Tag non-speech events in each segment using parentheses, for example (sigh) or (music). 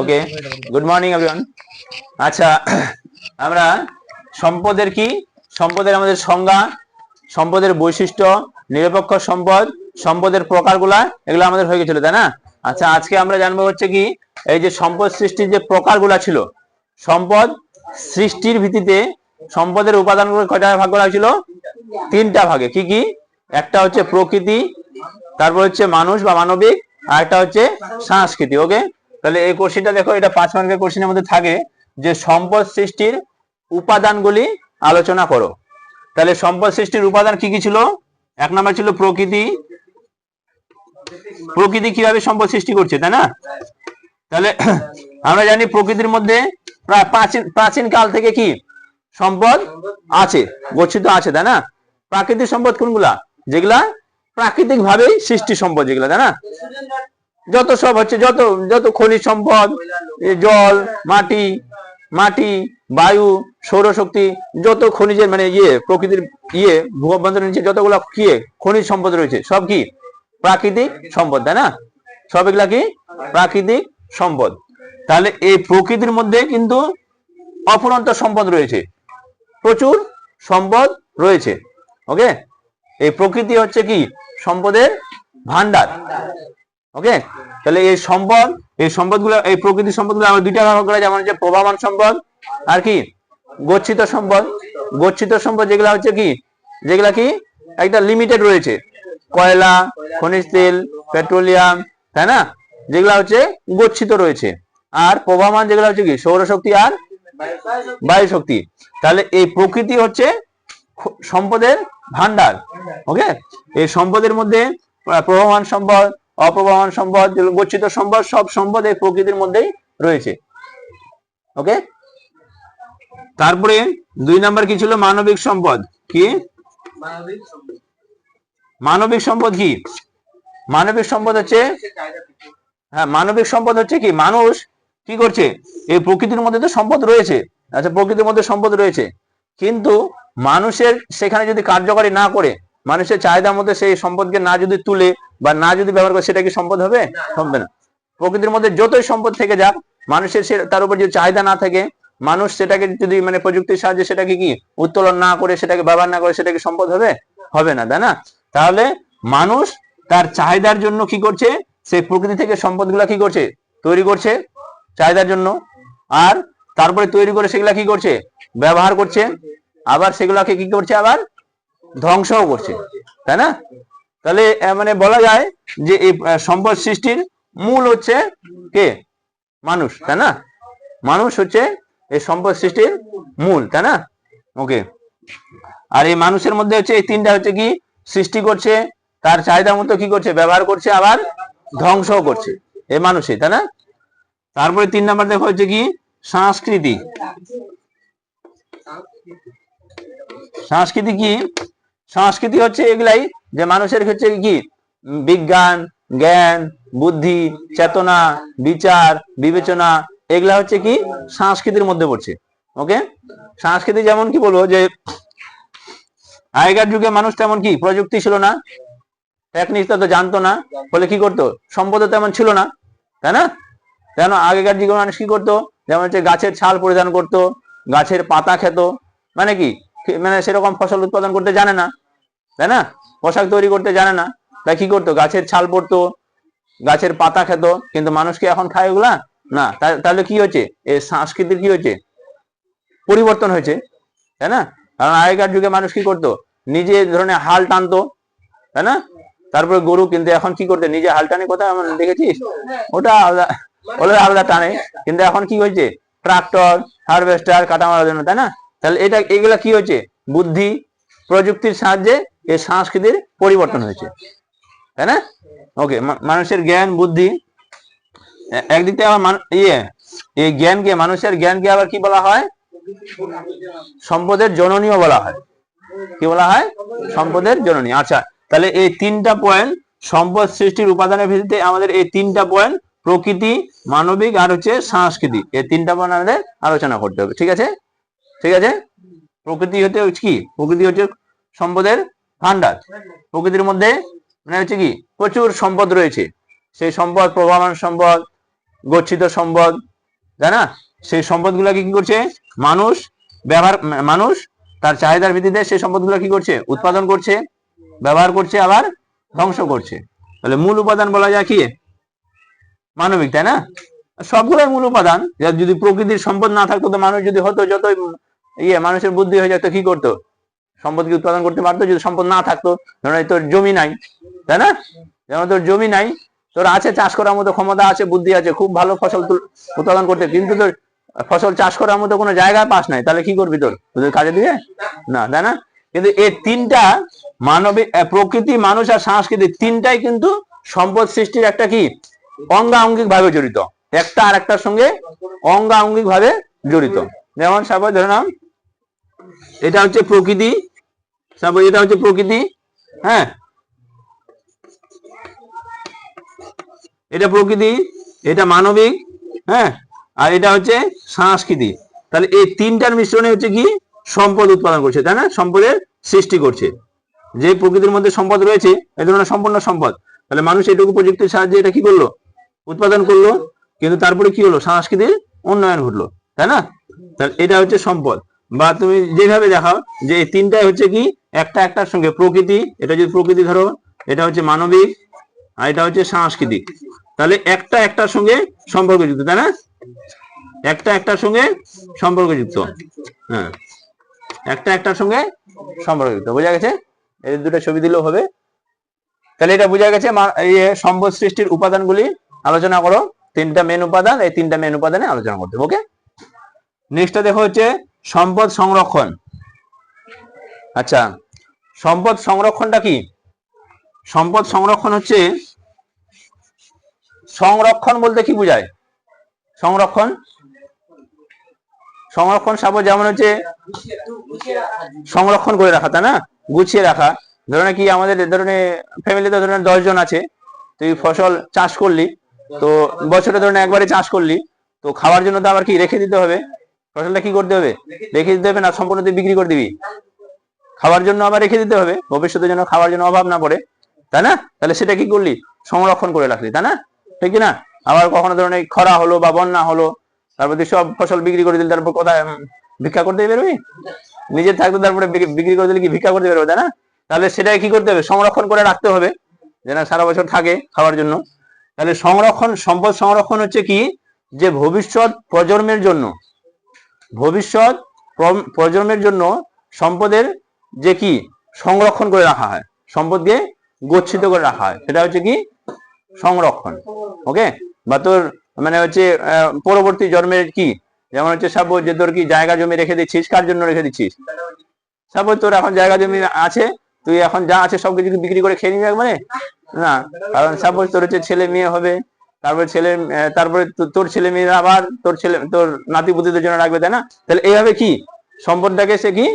Okay good morning everyone আচ্ছা আমরা সম্পদের কি? সম্পদের আমাদের সংজ্ঞা, সম্পদের বৈশিষ্ট্য, নিরপেক্ষ সম্পদ, সম্পদের প্রকারগুলা, এগুলো আমাদের হয়ে গেছিল, তাই না? আচ্ছা আজকে আমরা জানব হচ্ছে কি, এই যে সম্পদ সৃষ্টির যে প্রকারগুলা ছিল, সম্পদ সৃষ্টির ভিত্তিতে সম্পদের উপাদানগুলো কয়টা ভাগ করা হয়েছিল? তিনটা ভাগে। কি কি? একটা হচ্ছে প্রকৃতি, তারপর হচ্ছে মানুষ বা মানবিক, আর একটা হচ্ছে সংস্কৃতি ওকে তাহলে এই কোশ্চিনটা দেখো, এটা পাঁচ মার্কের কোশ্চিনের মধ্যে থাকে যে সম্পদ সৃষ্টির উপাদানগুলি আলোচনা করো। তাহলে সম্পদ সৃষ্টির উপাদান কি কি ছিল? এক নম্বর ছিল প্রকৃতি। প্রকৃতি কীভাবে সম্পদ সৃষ্টি করছে, তাই না? তাহলে (clears throat) আমরা জানি প্রকৃতির মধ্যে প্রাচীন কাল থেকে কি সম্পদ আছে, গচ্ছিত আছে, তাই না? প্রাকৃতিক সম্পদ কোনগুলা? যেগুলা প্রাকৃতিক ভাবেই সৃষ্টি সম্পদ, যেগুলা, তাই না? যত সব হচ্ছে, যত যত খনিজ সম্পদ জল, মাটি মাটি, বায়ু, সৌরশক্তি, যত খনিজের মানে ইয়ে প্রকৃতির ইয়ে ভূগর্ভের নিচে যতগুলো কি, খনিজ সম্পদ রয়েছে, সব কি? প্রাকৃতিক সম্পদ, তাই না? সব এগুলা কি? প্রাকৃতিক সম্পদ। তাহলে এই প্রকৃতির মধ্যে কিন্তু অফুরন্ত সম্পদ রয়েছে। প্রচুর সম্পদ রয়েছে। ওকে? এই প্রকৃতি হচ্ছে কি? সম্পদের ভান্ডার ওকে তাহলে এই সম্পদ, এই সম্পদগুলো, এই প্রকৃতির সম্পদগুলো আমরা দুইটা ভাগ করা যেমন হচ্ছে প্রবাহমান সম্পদ আর কি? গচ্ছিত সম্পদ। গচ্ছিত সম্পদ যেগুলা হচ্ছে কি? যেগুলা কি? একটা লিমিটেড রয়েছে। কয়লা, খনিজ তেল পেট্রোলিয়াম তাই না? যেগুলা হচ্ছে গচ্ছিত রয়েছে। আর প্রবাহমান যেগুলো হচ্ছে কি? সৌরশক্তি আর বায়ু শক্তি তাহলে এই প্রকৃতি হচ্ছে সম্পদের ভান্ডার ওকে এই সম্পদের মধ্যে প্রবাহমান সম্পদ অপ্রবাহমান সম্পদ গচ্ছিত সম্পদ সব সম্পদ এই প্রকৃতির মধ্যেই রয়েছে। ওকে তারপরে দুই নাম্বার কি ছিল? মানবিক সম্পদ। কি? মানবিক সম্পদ কি? মানবিক সম্পদ হচ্ছে হ্যাঁ মানবিক সম্পদ হচ্ছে কি? মানুষ কি করছে? এই প্রকৃতির মধ্যে তো সম্পদ রয়েছে। আচ্ছা প্রকৃতির মধ্যে সম্পদ রয়েছে। কিন্তু মানুষের সেখানে যদি কার্যকরী না করে মানুষের চাহিদা মধ্যে সেই সম্পদকে না যদি তুলে বা না যদি ব্যবহার করে সেটা কি সম্পদ হবে? হবে না। প্রকৃতির মধ্যে যতই সম্পদ থেকে যাক মানুষের সে তার উপর যদি চাহিদা না থাকে মানুষ সেটাকে যদি মানে প্রযুক্তির সাহায্যে সেটাকে কি উত্তোলন না করে সেটাকে ব্যবহার না করে সেটাকে সম্পদ হবে? হবে না তাই না? তাহলে মানুষ তার চাহিদার জন্য কি করছে? সেই প্রকৃতি থেকে সম্পদগুলা কি করছে? তৈরি করছে চাহিদার জন্য। আর তারপরে তৈরি করে সেগুলা কি করছে? ব্যবহার করছে। আবার সেগুলাকে কি করছে আবার? ধ্বংসও করছে, তাই না? তাহলে মানে বলা যায় যে এই সম্পদ সৃষ্টির মূল হচ্ছে কে? মানুষ, তাই না? মানুষ হচ্ছে এই সম্পদ সৃষ্টির মূল, তাই না? ওকে আর এই মানুষের মধ্যে হচ্ছে, এই তিনটা হচ্ছে কি? সৃষ্টি করছে, তার চাহিদা মতো কি করছে? ব্যবহার করছে, আবার ধ্বংসও করছে এই মানুষই, তাই না? তারপরে তিন নাম্বার দেখো হচ্ছে কি? সংস্কৃতি সংস্কৃতি কি? সংস্কৃতি হচ্ছে এগুলাই যে মানুষের হচ্ছে কি? বিজ্ঞান, জ্ঞান, বুদ্ধি, চেতনা, বিচার, বিবেচনা, এগুলা হচ্ছে কি? সংস্কৃতির মধ্যে পড়ছে। ওকে? সংস্কৃতি যেমন কি বলব যে আগেকার যুগে মানুষ তেমন কি? প্রযুক্তি ছিল না টেকনিক তো জানতো না, ফলে কি করতো? সম্পদ তেমন ছিল না, তাই না? কেন? আগেকার যুগে মানুষ কি করতো? যেমন হচ্ছে গাছের ছাল পরিধান করতো, গাছের পাতা খেত মানে কি? মানে সেরকম ফসল উৎপাদন করতে জানে না। তাই না? পোশাক তৈরি করতে জানে না। তাই কি করতো? গাছের ছাল পড়তো, গাছের পাতা খেত, কিন্তু মানুষ কি এখন খায় ওগুলা? না। তাহলে কি হয়েছে? এই সংস্কৃতির কি হয়েছে? পরিবর্তন হয়েছে, তাই না? কারণ আগেকার যুগে মানুষ কি করতো? নিজে ধরনের হাল টানতো, তাই না? তারপরে গরু কিন্তু এখন কি করতে? নিজে হাল টানে কোথায়? আমার দেখেছিস? ওটা আলাদা ওটা আলাদা টানে। কিন্তু এখন কি হয়েছে? ট্রাক্টর, হারভেস্টার, কাটা মারার জন্য, তাই না? তাহলে এটা, এগুলা কি হয়েছে? বুদ্ধি, প্রযুক্তির সাহায্যে এই সংস্কৃতির পরিবর্তন হয়েছে। তাই না? ওকে মানুষের জ্ঞান, বুদ্ধি একদিক থেকে আবার ইয়ে এই জ্ঞানকে, মানুষের জ্ঞানকে আবার কি বলা হয়? সম্পদের জননীয় বলা হয়। কি বলা হয়? সম্পদের জননী। আচ্ছা তাহলে এই তিনটা পয়েন্ট সম্পদ সৃষ্টির উপাদানের ভিত্তিতে আমাদের এই তিনটা পয়েন্ট প্রকৃতি, মানবিক আর হচ্ছে সংস্কৃতি এই তিনটা পয়েন্ট আমাদের আলোচনা করতে হবে। ঠিক আছে? ঠিক আছে? প্রকৃতি হচ্ছে কি? প্রকৃতি হচ্ছে সম্পদের ভান্ডার প্রকৃতির মধ্যে মানে হচ্ছে কি? প্রচুর সম্পদ রয়েছে। সেই সম্পদ, প্রবাহমান সম্পদ, গচ্ছিত সম্পদ, তাই না? সেই সম্পদগুলোকে কি করছে? মানুষ ব্যবহার, মানুষ তার চাহিদার ভিত্তিতে সেই সম্পদগুলো কি করছে? উৎপাদন করছে, ব্যবহার করছে, আবার ধ্বংস করছে। তাহলে মূল উপাদান বলা যায় কি? মানবিক, তাই না? সবগুলোই মূল উপাদান। যদি প্রকৃতির সম্পদ না থাকতো, তো মানুষ যদি হতো, যতই ইয়ে মানুষের বুদ্ধি হয়ে যেত, কি করতো? সম্পদকে উৎপাদন করতে পারতো, যদি সম্পদ না থাকতো, ধরো তোর জমি নাই, তাই না? যেমন তোর জমি নাই, তোর আছে, চাষ করার মতো ক্ষমতা আছে, বুদ্ধি আছে, খুব ভালো ফসল উৎপাদন করতে, কিন্তু তোর ফসল চাষ করার মতো কোনো জায়গায় পাস নাই, তাহলে কি করবি তোর? তোদের কাজে দিয়ে? না, তাই না? কিন্তু এই তিনটা মানবিক প্রকৃতি, মানুষ আর সংস্কৃতি, তিনটাই কিন্তু সম্পদ সৃষ্টির একটা কি? অঙ্গাঙ্গিক ভাবে জড়িত। একটা আর একটার সঙ্গে অঙ্গাঙ্গিক ভাবে জড়িত। যেমন সাপোজ ধরে নাম এটা হচ্ছে প্রকৃতি। সাপোজ এটা হচ্ছে প্রকৃতি। হ্যাঁ। এটা প্রকৃতি, এটা মানবিক হ্যাঁ। আর এটা হচ্ছে সংস্কৃতি তাহলে এই তিনটার মিশ্রণে হচ্ছে কি? সম্পদ উৎপাদন করছে, তাই না? সম্পদের সৃষ্টি করছে। যে প্রকৃতির মধ্যে সম্পদ রয়েছে, এই ধরনের সম্পূর্ণ সম্পদ। তাহলে মানুষ এটুকু প্রযুক্তির সাহায্যে এটা কি করল? উৎপাদন করল। কিন্তু তারপরে কি হলো? সংস্কৃতির উন্নয়ন ঘটলো, তাই না? তাহলে এটা হচ্ছে সম্পদ। বা তুমি যেভাবে দেখাও যে এই তিনটাই হচ্ছে কি, একটা একটার সঙ্গে প্রকৃতি, এটা যদি প্রকৃতি ধরো, এটা হচ্ছে মানবিক আর এটা হচ্ছে সাংস্কৃতিক। তাহলে একটা একটার সঙ্গে সম্পর্কযুক্ত, তাই না? একটা একটার সঙ্গে সম্পর্কযুক্ত হ্যাঁ। একটা একটার সঙ্গে সম্পর্কযুক্ত, বোঝা গেছে? এই দুটো ছবি দিলেও হবে। তাহলে এটা বোঝা গেছে সম্পদ সৃষ্টির উপাদানগুলি আলোচনা করো। তিনটা মেন উপাদান, এই তিনটা মেন উপাদানে আলোচনা করতে ওকে নেক্সটটা দেখো হচ্ছে সম্পদ সংরক্ষণ। আচ্ছা সম্পদ সংরক্ষণটা কি? সম্পদ সংরক্ষণ হচ্ছে, সংরক্ষণ বলতে কি বোঝায়? সংরক্ষণ? সংরক্ষণ সাপোজ যেমন হচ্ছে, সংরক্ষণ করে রাখা, তাই না? গুছিয়ে রাখা। ধরনের কি আমাদের ধরনের ফ্যামিলিতে ধরনের দশজন আছে তুই ফসল চাষ করলি, তো বছরে ধরনের একবারে চাষ করলি, তো খাওয়ার জন্য তো আবার কি রেখে দিতে হবে? ফসলটা কি করতে হবে? রেখে দিতে হবে না, সম্পূর্ণ তুই বিক্রি করে দিবি। খাওয়ার জন্য আবার রেখে দিতে হবে। ভবিষ্যতে যেন খাওয়ার জন্য অভাব না পড়ে। তাই না? তাহলে সেটা কি করলি? সংরক্ষণ করে রাখলি, তাই না? ঠিক না? আবার কখনো ধরনের খরা হলো বা বন্যা হলো, তারপর তুই সব ফসল বিক্রি করে দিলি, তারপর কোথায় ভিক্ষা করতে বেরোবি? নিজের থাকতে তারপরে বিক্রি- বিক্রি করে দিলে কি ভিক্ষা করতে বেরোবে, তাই না? তাহলে সেটাই কি করতে হবে? সংরক্ষণ করে রাখতে হবে, যেন সারা বছর থাকে খাওয়ার জন্য। তাহলে সংরক্ষণ, সম্পদ সংরক্ষণ হচ্ছে কি? যে ভবিষ্যৎ প্রজন্মের জন্য ভবিষ্যৎ প্র- প্রজন্মের জন্য সম্পদের যে কি, সংরক্ষণ করে রাখা হয়। সম্পদকে গচ্ছিত করে রাখা হয়। সেটা হচ্ছে কি? সংরক্ষণ। ওকে? বা তোর মানে হচ্ছে পরবর্তী জন্মের কি? যেমন হচ্ছে সাপোজ যে তোর কি জায়গা জমি রেখে দিচ্ছিস, কার জন্য রেখে দিচ্ছিস? সাপোজ তোর এখন জায়গা জমি আছে, তুই এখন যা আছে সব কিছু বিক্রি করে খেয়ে নিবি একবারে? না। কারণ সাপোজ তোর হচ্ছে ছেলে মেয়ে হবে তারপরে ছেলে তারপরে তোর ছেলে মেয়েরা আবার তোর ছেলে, তোর নাতি পুতিদের জন্য রাখবে, তাই না? তাহলে এইভাবে কি? সম্পদটাকে সে কি?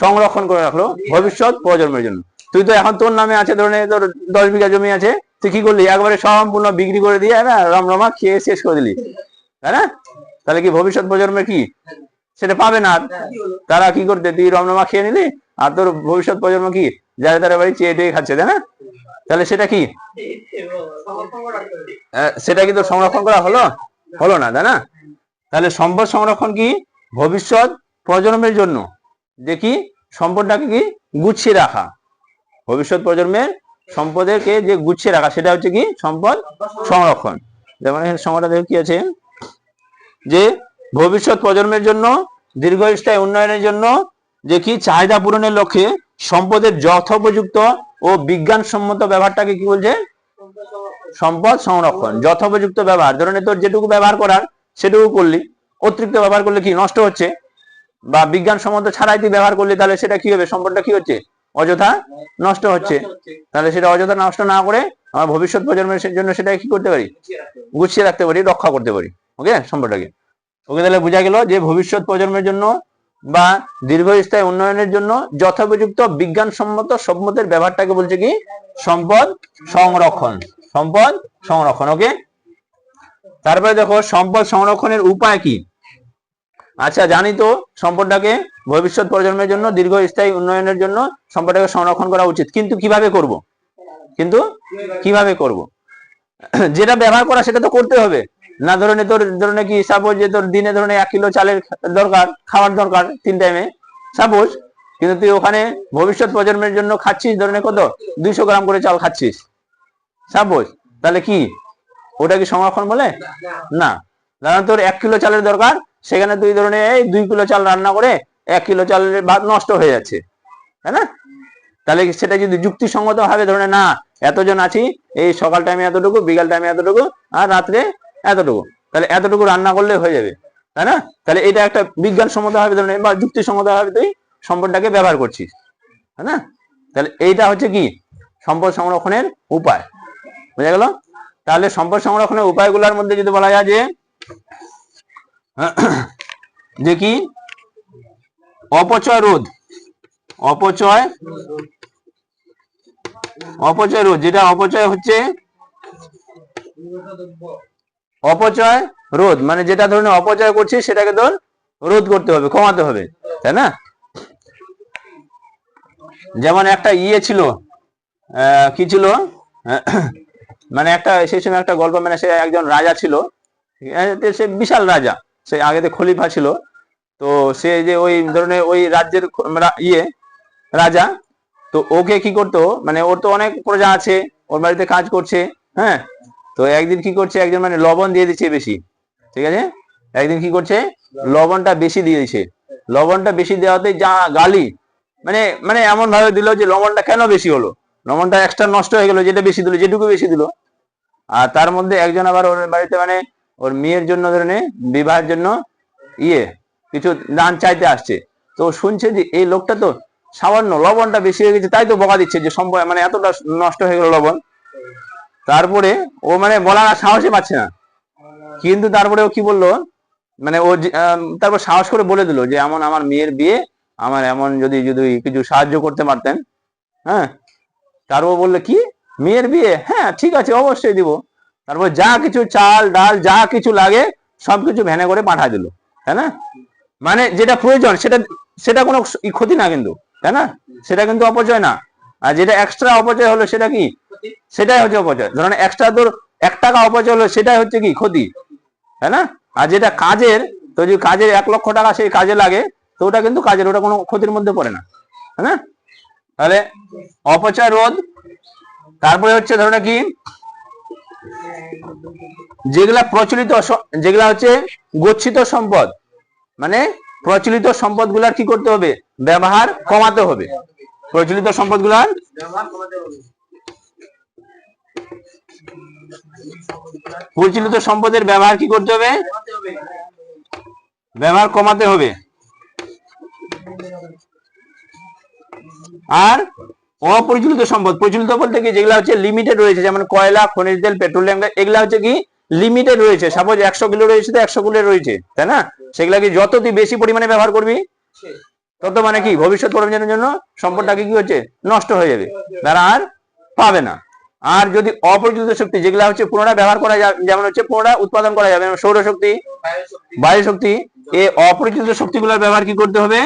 সংরক্ষণ করে রাখল ভবিষ্যৎ প্রজন্মের জন্য। তুই তো এখন তোর নামে আছে, ধরনের তোর দশ বিঘা জমি আছে, তুই কি করলি? একবারে সম্পূর্ণ বিক্রি করে দিয়ে না রমরমা খেয়ে শেষ করে দিলি, তাই না? তাহলে কি ভবিষ্যৎ প্রজন্মে কি? সেটা পাবে না তারা কি করতে? তুই রমরমা খেয়ে নিলি, আর তোর ভবিষ্যৎ প্রজন্ম কি? যারা তারা বাড়ি চেয়ে টেয়ে খাচ্ছে, তাই না? তাহলে সেটা কি? সেটা কি তোর সংরক্ষণ করা হলো? হলো না, তাই না? তাহলে সম্পদ সংরক্ষণ কি? ভবিষ্যৎ প্রজন্মের জন্য। কি? সম্পদটাকে কি? গুছিয়ে রাখা। ভবিষ্যৎ প্রজন্মের সম্পদেরকে যে গুছিয়ে রাখা, সেটা হচ্ছে কি? সম্পদ সংরক্ষণ। যেমন এখানে দেখো কি আছে? যে ভবিষ্যৎ প্রজন্মের জন্য, দীর্ঘস্থায়ী উন্নয়নের জন্য, যে কি? চাহিদা পূরণের লক্ষ্যে সম্পদের যথোপযুক্ত ও বিজ্ঞানসম্মত ব্যবহারটাকে কি বলছে? সম্পদ সংরক্ষণ, যথোপযুক্ত ব্যবহার। ধরনের তোর যেটুকু ব্যবহার করার, সেটুকু করলি, অতিরিক্ত ব্যবহার করলে কি নষ্ট হচ্ছে? বা বিজ্ঞানসম্মত ছাড়াই তুই ব্যবহার করলি, তাহলে সেটা কি হবে? সম্পদটা কি হচ্ছে? অযথা নষ্ট হচ্ছে। তাহলে সেটা অযথা নষ্ট না করে আমার ভবিষ্যৎ প্রজন্মের জন্য সেটা কি করতে পারি? গুছিয়ে রাখতে পারি, রক্ষা করতে পারি। ওকে সম্পদটাকে। ওকে, তাহলে বোঝা গেল যে ভবিষ্যৎ প্রজন্মের জন্য বা দীর্ঘস্থায়ী উন্নয়নের জন্য যথোপযুক্ত বিজ্ঞানসম্মত সম্পদের ব্যবহারটাকে বলছে কি? সম্পদ সংরক্ষণ। সম্পদ সংরক্ষণ ওকে তারপরে দেখো, সম্পদ সংরক্ষণের উপায় কি? আচ্ছা জানি তো সম্পদটাকে ভবিষ্যৎ প্রজন্মের জন্য, দীর্ঘস্থায়ী উন্নয়নের জন্য সম্পদটাকে সংরক্ষণ করা উচিত। কিন্তু কীভাবে করব? কিন্তু কীভাবে করব? যেটা ব্যবহার করা, সেটা তো করতে হবে। না, ধরনে তোর ধরনে কি সাপোজ যে তোর দিনে ধরনে এক কিলো চালের দরকার, খাওয়ার দরকার তিন টাইমে সাপোজ কিন্তু তুই ওখানে ভবিষ্যৎ প্রজন্মের জন্য খাচ্ছিস ধরনে কত? দুইশো গ্রাম করে চাল খাচ্ছিস। সাপোজ তাহলে কি? ওটা কি সংরক্ষণ বলে? না। কারণ তোর এক কিলো চালের দরকার, সেখানে তুই ধরনের এই দুই কিলো চাল রান্না করে এক কিলো চালের ভাত নষ্ট হয়ে যাচ্ছে। তাই না? তাহলে সেটা যদি যুক্তিসঙ্গত ভাবে ধরে না এতজন আছি, এই সকাল টাইমে এতটুকু, বিকাল টাইমে এতটুকু, আর রাত্রে এতটুকু। তাহলে এতটুকু রান্না করলে হয়ে যাবে, তাই না? তাহলে এটা একটা বিজ্ঞানসম্মত ভাবে ধরে বা যুক্তিসঙ্গত ভাবে তুই সম্পদটাকে ব্যবহার করছিস, তাই না? তাহলে এইটা হচ্ছে কি? সম্পদ সংরক্ষণের উপায়, বুঝা গেল? তাহলে সম্পদ সংরক্ষণের উপায়গুলোর মধ্যে যদি বলা যায় যে (clears throat) যে কি? অপচয় রোধ, অপচয় অপচয় রোধ, যেটা অপচয় হচ্ছে অপচয় রোধ মানে যেটা ধরনের অপচয় করছিস সেটাকে তোর রোধ করতে হবে, কমাতে হবে, তাই না? যেমন একটা ইয়ে ছিল কি ছিল? (clears throat) মানে একটা, সেই সময় একটা গল্প মানে সে একজন রাজা ছিল সে বিশাল রাজা, সে আগেতে খলিফা ছিল, তো সে যে ওই ধরনের ওই রাজ্যের ইয়ে রাজা, তো ওকে কি করতো মানে ওর তো অনেক প্রজা আছে, ওর বাড়িতে কাজ করছে হ্যাঁ তো একদিন কি করছে? একজন মানে লবণ দিয়ে দিচ্ছে বেশি, ঠিক আছে? একদিন কি করছে? লবণটা বেশি দিয়ে দিচ্ছে। লবণটা বেশি দেওয়াতে যা গালি মানে মানে এমন ভাবে দিল যে লবণটা কেন বেশি হলো? লবণটা এক্সট্রা নষ্ট হয়ে গেল, যেটা বেশি দিল, যেটুকু বেশি দিল। আর তার মধ্যে একজন আবার ওর বাড়িতে মানে ওর মেয়ের জন্য ধরে বিবাহের জন্য ইয়ে কিছু দান চাইতে আসছে। তো শুনছে যে এই লোকটা তো সামান্য লবণটা বেশি হয়ে গেছে, তাই তো বকা দিচ্ছে যে সম্ভব মানে এতটা নষ্ট হয়ে গেল লবণ। তারপরে ও মানে বলার সাহসই পাচ্ছে না। কিন্তু তারপরে ও কি বলল? মানে ও তারপর সাহস করে বলে দিল যে, এমন আমার মেয়ের বিয়ে, আমার এমন যদি যদি কিছু সাহায্য করতে পারতেন। হ্যাঁ? তারপর বলল, কি? মেয়ের বিয়ে? হ্যাঁ ঠিক আছে, অবশ্যই দিব। তারপর যা কিছু চাল, ডাল, যা কিছু লাগে, সবকিছু ভ্যানে করে পাঠা দিল, তাই না? মানে যেটা প্রয়োজন, সেটা সেটা কোনো ক্ষতি না কিন্তু, তাই না? সেটা কিন্তু অপচয় না। আর যেটা এক্সট্রা অপচয় হলো সেটা কি? সেটাই হচ্ছে অপচয়। ধরেন এক্সট্রা তোর এক টাকা অপচয় হলো, সেটাই হচ্ছে কি? ক্ষতি। তাই না? আর যেটা কাজের, তো যদি কাজের এক লক্ষ টাকা সেই কাজে লাগে, তো ওটা কিন্তু কাজের, ওটা কোনো ক্ষতির মধ্যে পড়ে না। তাই না? তাহলে অপচয় রোধ। তারপরে হচ্ছে ধরো কি? যেগুলা প্রচলিত যেগুলা হচ্ছে গচ্ছিত সম্পদ মানে প্রচলিত সম্পদগুলার কি করতে হবে? ব্যবহার কমাতে হবে। প্রচলিত সম্পদগুলার প্রচলিত সম্পদের ব্যবহার কি করতে হবে? ব্যবহার কমাতে হবে। আর অপরিচালিত সম্পদ, প্রচলিত বলতে কি? যেগুলো হচ্ছে লিমিটেড রয়েছে, যেমন কয়লা, খনিজ তেল পেট্রোলিয়াম এগুলা হচ্ছে কি? লিমিটেড রয়েছে। সাপোজ একশো কিলো রয়েছে তো একশো কিলো রয়েছে, তাই না? সেগুলা কি যত তুই বেশি পরিমাণে ব্যবহার করবি, তত মানে কি? ভবিষ্যৎ প্রজন্মের জন্য সম্পদটাকে কি হচ্ছে? নষ্ট হয়ে যাবে। তারা আর পাবে না। আর যদি অপরিচিত শক্তি, যেগুলা হচ্ছে পুনরায় ব্যবহার করা যাবে যেমন হচ্ছে পুনরায় উৎপাদন করা যাবে সৌরশক্তি বায়ু শক্তি, এই অপরিচিত শক্তিগুলোর ব্যবহার কি করতে হবে?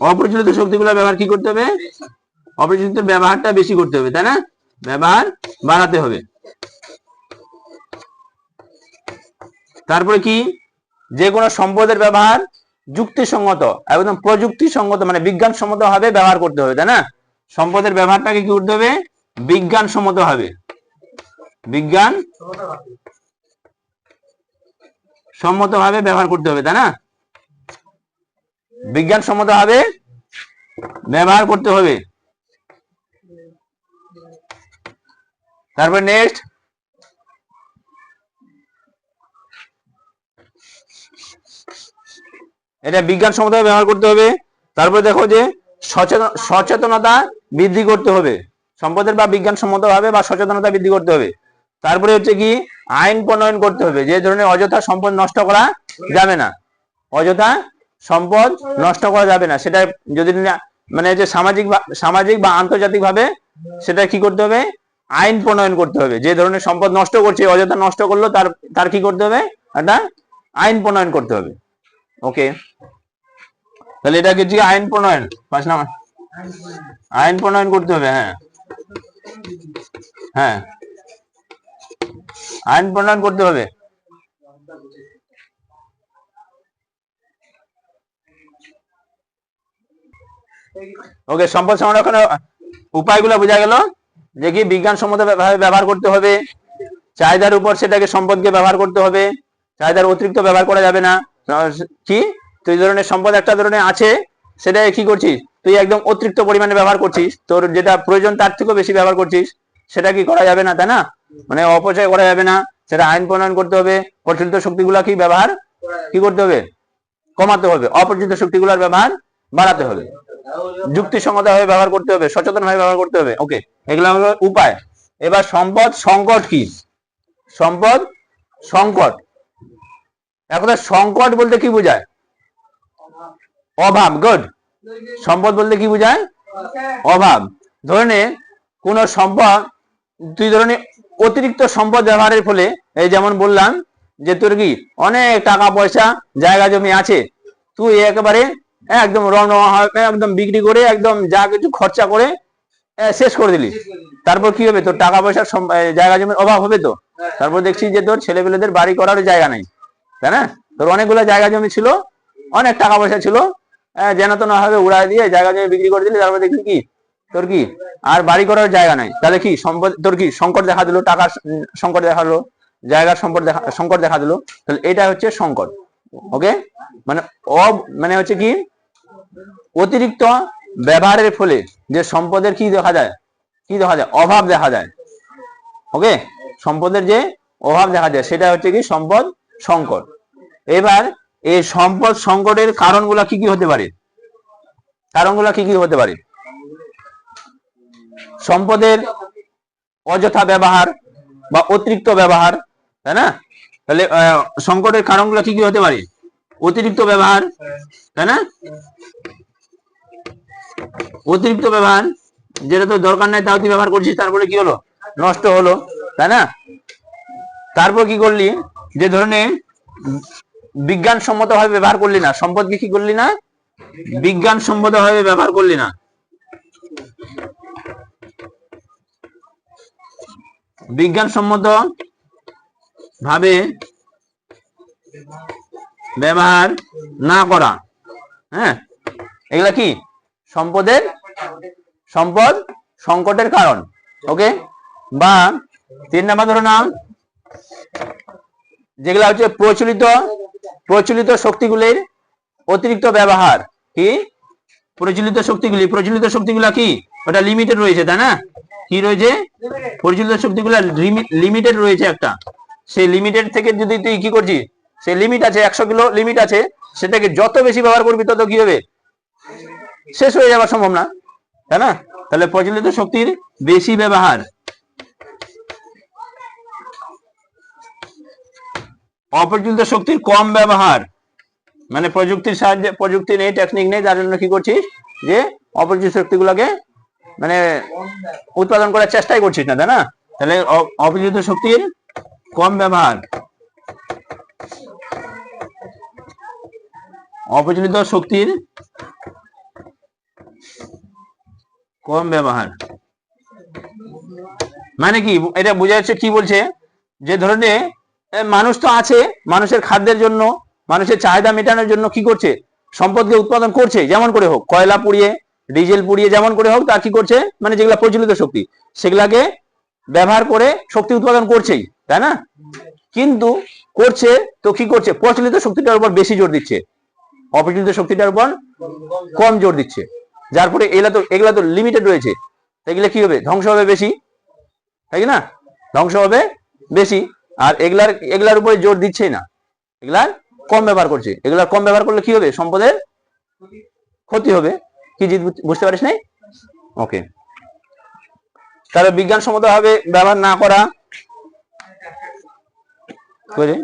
অপ্রচলিত শক্তিগুলোর ব্যবহার কি করতে হবে? অপ্রচলিত ব্যবহারটা বেশি করতে হবে, তাই না? ব্যবহার বাড়াতে হবে। তারপরে কি? যে কোনো সম্পদের ব্যবহার যুক্তিসঙ্গত, একদম প্রযুক্তিসঙ্গত মানে বিজ্ঞানসম্মত ভাবে ব্যবহার করতে হবে, তাই না? সম্পদের ব্যবহারটাকে কি করতে হবে? বিজ্ঞানসম্মত ভাবে বিজ্ঞান সম্মত ভাবে ব্যবহার করতে হবে, তাই না? বিজ্ঞানসম্মত ভাবে ব্যবহার করতে হবে। তারপর নেক্সট এটা বিজ্ঞানসম্মতভাবে ব্যবহার করতে হবে। তারপর দেখো যে সচেতনতা বৃদ্ধি করতে হবে। সম্পদের বা বিজ্ঞানসম্মত ভাবে বা সচেতনতা বৃদ্ধি করতে হবে। তারপরে হচ্ছে কি আইন প্রণয়ন করতে হবে। যে ধরনের অযথা সম্পদ নষ্ট করা যাবে না। অযথা সম্পদ নষ্ট করা যাবে না। সেটা যদি মানে যে সামাজিক বা- সামাজিক বা আন্তর্জাতিক ভাবে সেটা কি করতে হবে? আইন প্রণয়ন করতে হবে। যে ধরনের সম্পদ নষ্ট করছে অযথা নষ্ট করল তার তার কি করতে হবে? একটা আইন প্রণয়ন করতে হবে। ওকে? তাহলে এটা কি আইন প্রণয়ন পাঁচ নাম্বার। আইন প্রণয়ন করতে হবে হ্যাঁ। হ্যাঁ। আইন প্রণয়ন করতে হবে। ওকে সম্পদ সংরক্ষণের উপায়গুলো বোঝা গেল। যে কি বিজ্ঞানসম্মত ভাবে ব্যবহার করতে হবে। চাহিদার উপর সেটাকে সম্পদকে ব্যবহার করতে হবে। চাহিদার অতিরিক্ত ব্যবহার করা যাবে না। আহ, কি তুই ধরনের সম্পদ একটা ধরনের আছে, সেটা কি করছিস? তুই একদম অতিরিক্ত পরিমাণে ব্যবহার করছিস, তোর যেটা প্রয়োজন তার থেকেও বেশি ব্যবহার করছিস, সেটা কি করা যাবে না, তাই না? মানে অপচয় করা যাবে না, সেটা আইন প্রণয়ন করতে হবে, প্রচলিত শক্তিগুলা কি ব্যবহার? কি করতে হবে? কমাতে হবে অপরিচিত শক্তিগুলোর ব্যবহার বাড়াতে হবে। যুক্তিসঙ্গত ভাবে ব্যবহার করতে হবে সচেতন ভাবে ব্যবহার করতে হবে, ওকে, এগুলো হলো উপায়। এবার সম্পদ সংকট কি? সম্পদ সংকট। এখন সংকট বলতে কি বোঝায়? অভাব গুড সম্পদ বলতে কি বোঝায়? অভাব। ধরে নে, কোন সম্পদ, তুই ধরে নে, অতিরিক্ত সম্পদ ব্যবহারের ফলে, এই যেমন বললাম, যে তোর কি, অনেক টাকা পয়সা জায়গা জমি আছে, তুই একেবারে একদম ভাবে একদম বিক্রি করে, একদম যা কিছু খরচা করে শেষ করে দিলি। তারপর কি হবে? তোর টাকা পয়সার জায়গা জমির অভাব হবে তো? তারপর দেখছি যে তোর ছেলেপেলেদের বাড়ি করার জায়গা নেই, তাই না? তোর অনেকগুলো জায়গা জমি ছিল, অনেক টাকা পয়সা ছিল আহ, যেন তো না হবে উড়াই দিয়ে জায়গা জমি বিক্রি করে দিলি তারপর দেখলি কি? তোর কি? আর বাড়ি করার জায়গা নাই। তাহলে কি সম্পদ তোর কি সংকট দেখা দিলো টাকার সংকট দেখা দিলো জায়গার সম্পদ দেখা সংকট দেখা দিলো তাহলে এটা হচ্ছে সংকট ওকে? মানে অব মানে হচ্ছে কি? অতিরিক্ত ব্যবহারের ফলে যে সম্পদের কি দেখা যায়? কি দেখা যায়? অভাব দেখা যায় ওকে? সম্পদের যে অভাব দেখা যায় সেটা হচ্ছে কি সম্পদ সংকট। এবার এই সম্পদ সংকটের কারণগুলা কি কি হতে পারে? কারণগুলা কি কি হতে পারে? সম্পদের অযথা ব্যবহার বা অতিরিক্ত ব্যবহার, তাই না? তাহলে সংকটের কারণগুলো কি কি হতে পারে? অতিরিক্ত ব্যবহার, তাই না? অতিরিক্ত ব্যবহার, যেটা তো দরকার নাই, তাও তুই ব্যবহার করছিস, তারপরে কি হলো? নষ্ট হলো, তাই না? তারপর কি করলি? যে ধরনের বিজ্ঞানসম্মত ভাবে ব্যবহার করলি না। সম্পদকে কি করলি না? বিজ্ঞানসম্মত ভাবে ব্যবহার করলি না। বিজ্ঞানসম্মত ভাবে ব্যবহার না করা। হ্যাঁ? এগুলা কি? সম্পদের, সম্পদ সংকটের কারণ। ওকে? বা তিন নাম্বার ধরো নাম। যেগুলা হচ্ছে প্রচলিত প্রচলিত শক্তিগুলির অতিরিক্ত ব্যবহার কি? প্রচলিত শক্তিগুলি, প্রচলিত শক্তিগুলা কি? ওটা লিমিটেড রয়েছে, তাই না? কি রয়েছে? প্রচলিত শক্তিগুলা লিমিটেড রয়েছে একটা। সেই লিমিটেড থেকে যদি তুই কি করছিস? সে লিমিট আছে, একশো কিলো লিমিট আছে, সেটাকে যত বেশি ব্যবহার করবি তত কি হবে? শেষ হয়ে যাওয়া সম্ভব না, তাই না? তাহলে প্রচলিত শক্তির বেশি ব্যবহার। অপ্রচলিত শক্তির কম ব্যবহার। মানে প্রযুক্তির সাহায্যে প্রযুক্তি নেই টেকনিক নেই তার জন্য কি করছিস? যে অপ্রচলিত শক্তিগুলোকে মানে উৎপাদন করার চেষ্টাই করছিস না, তাই না? তাহলে অ- অপ্রচলিত শক্তির কম ব্যবহার। অপ্রচলিত শক্তির কম ব্যবহার। মানে কি? এটা বোঝা যাচ্ছে কি বলছে? যে ধরনের মানুষ তো আছে, মানুষের খাদ্যের জন্য, মানুষের চাহিদা মেটানোর জন্য কি করছে? সম্পদকে উৎপাদন করছে, যেমন করে হোক। কয়লা পুড়িয়ে, ডিজেল পুড়িয়ে যেমন করে হোক, তা কি করছে? মানে যেগুলা প্রচলিত শক্তি, সেগুলাকে ব্যবহার করে শক্তি উৎপাদন করছেই, তাই না? কিন্তু করছে তো কি করছে? প্রচলিত শক্তিটার উপর বেশি জোর দিচ্ছে। অপ্রচলিত শক্তিটার উপর কম জোর দিচ্ছে। যার ফলে এগুলা তো এগুলা তো লিমিটেড রয়েছে। এগুলো কি হবে? ধ্বংস হবে বেশি, তাই না? ধ্বংস হবে বেশি। আর এগুলার এগুলার উপরে জোর দিচ্ছেই না। এগুলার কম ব্যবহার করছে। এগুলার কম ব্যবহার করলে কি হবে? সম্পদের ক্ষতি হবে। কি জিত বুঝ- বুঝতে পারিস নাই? ওকে তাহলে বিজ্ঞানসম্মত ভাবে ব্যবহার না করে।